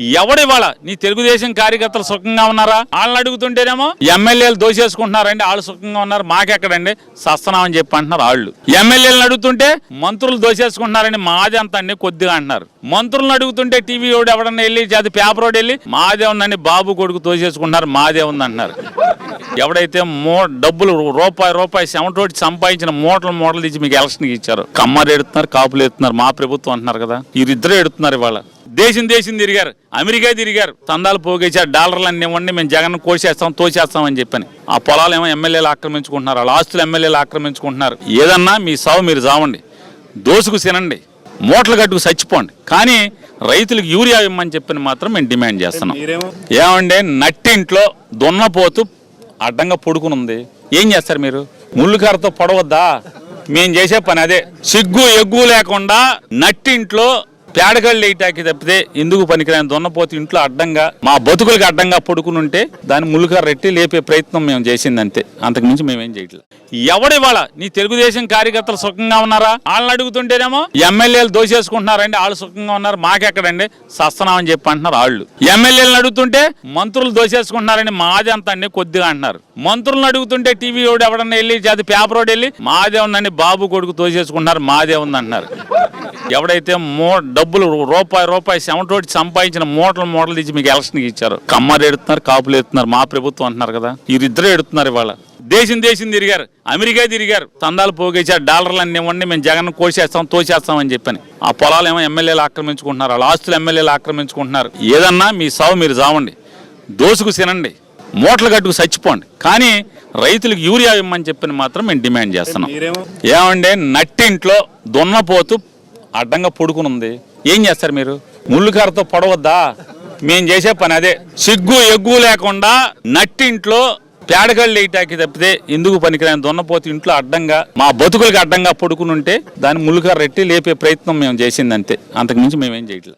ఎవడి నీ తెలుగుదేశం కార్యకర్తలు సుఖంగా ఉన్నారా? వాళ్ళని అడుగుతుంటేనేమో ఎమ్మెల్యేలు దోషేసుకుంటున్నారండి వాళ్ళు సుఖంగా ఉన్నారు. మాకెక్కడండి? సస్తనామని చెప్పి అంటున్నారు వాళ్ళు. ఎమ్మెల్యేలను అడుగుతుంటే మంత్రులు దోషేసుకుంటున్నారండి మాది అంత అండి కొద్దిగా అంటున్నారు. మంత్రులను అడుగుతుంటే టీవీ ఓడి ఎవడన్నా వెళ్ళి అది పేపర్ ఓడి వెళ్ళి మాదే ఉందండి బాబు కొడుకు దోషేసుకుంటున్నారు మాదే ఉంది అంటున్నారు ఎవడైతే మో డబ్బులు రూపాయి రూపాయి సెవెంటోటి సంపాదించిన మూటలు మూటలు తీసి మీకు ఎలక్షన్కి ఇచ్చారు. కమ్మరు ఎడుతున్నారు కాపులు ఎడుతున్నారు మా ప్రభుత్వం అంటున్నారు కదా. వీరిద్దరు ఎడుతున్నారు ఇవాళ. దేశం దేశం తిరిగారు. అమెరికా తిరిగారు. తందాలు పోగేశారు డాలర్లు అన్ని ఇవ్వండి మేము జగన్ కోసేస్తాం తోసేస్తాం అని చెప్పని. ఆ పొలాలు ఏమో ఎమ్మెల్యేలు ఆక్రమించుకుంటున్నారు వాళ్ళ ఆస్తులు ఎమ్మెల్యేలు ఆక్రమించుకుంటున్నారు. ఏదన్నా మీ సావు మీరు చావండి. దోసుకు తినండి. మూటలు కట్టుకు చచ్చిపోండి. కానీ రైతులకు యూరియా ఇవ్వమని చెప్పని మాత్రం మేము డిమాండ్ చేస్తున్నాం. ఏమంటే నట్టింట్లో దున్నపోతు అడ్డంగా పొడుకుని ఉంది ఏం చేస్తారు మీరు? ముళ్ళుకారతో పొడవద్దా? మేము చేసే పని అదే. సిగ్గు ఎగ్గు లేకుండా నట్టింట్లో పేడగళ్ళు వేయటానికి తప్పితే ఎందుకు పనికిరాని దున్నపోతే ఇంట్లో అడ్డంగా మా బతుకులకి అడ్డంగా పడుకుని ఉంటే దాన్ని ములుగా రెట్టి లేపే ప్రయత్నం మేము చేసింది అంతే అంతకు మేమేం చేయట్లేదు. ఎవడి వాళ్ళ నీ తెలుగుదేశం కార్యకర్తలు సుఖంగా ఉన్నారా? వాళ్ళని అడుగుతుంటేనేమో ఎమ్మెల్యేలు దోసేసుకుంటున్నారండి వాళ్ళు సుఖంగా ఉన్నారు. మాకెక్కడండి? సస్తనామని చెప్పి అంటున్నారు వాళ్ళు ఎమ్మెల్యేలను అడుగుతుంటే మంత్రులు దోసేసుకుంటున్నారండి మాది అంత అండి కొద్దిగా అంటున్నారు. మంత్రులను అడుగుతుంటే టీవీ ఓడి ఎవడన్నా వెళ్ళి అది పేపర్ ఓడి వెళ్ళి మాదే ఉందని బాబు కొడుకు తోసేసుకుంటున్నారు మాదే ఉంది అంటున్నారు ఎవడైతే మూ డబ్బులు రూపాయి రూపాయి సెవెంటోటి సంపాదించిన మూటలు మూటలు తీసి మీకు ఎలక్షన్కి ఇచ్చారు. కమ్మరు ఎడుతున్నారు కాపులు ఎడుతున్నారు మా ప్రభుత్వం అంటున్నారు కదా వీరిద్దరు ఎడుతున్నారు ఇవాళ. దేశం దేశం తిరిగారు అమెరికా తిరిగారు తందాలు పోగేశారు డాలర్లు అన్ని ఇవ్వండి మేము జగన్ కోసేస్తాం తోసేస్తామని చెప్పని. ఆ పొలాలు ఏమో ఎమ్మెల్యేలు ఆక్రమించుకుంటున్నారు వాళ్ళ ఆస్తులు ఎమ్మెల్యేలు ఆక్రమించుకుంటున్నారు. ఏదన్నా మీ సావు మీరు చావండి దోసుకు తినండి మూటలు కట్టుకు చచ్చిపోండి. కానీ రైతులకు యూరియా ఇవ్వమని చెప్పని మాత్రం మేము డిమాండ్ చేస్తున్నాం. ఏమంటే నట్టింట్లో దున్నపోతు అడ్డంగా పొడుకుని ఉంది. ఏం చేస్తారు మీరు? ముళ్ళుకారతో పొడవద్దా? మేము చేసే పని అదే. సిగ్గు ఎగ్గు లేకుండా నట్టింట్లో పేడగళ్ళు వేయటానికి తప్పితే ఎందుకు పనికిరాని దున్నపోతు ఇంట్లో అడ్డంగా మా బతుకులకి అడ్డంగా పడుకుని ఉంటే దాన్ని ముళ్ళుకార రెట్టి లేపే ప్రయత్నం మేము చేసింది అంతే అంతకు మించి మేమేం చేయట్లేదు.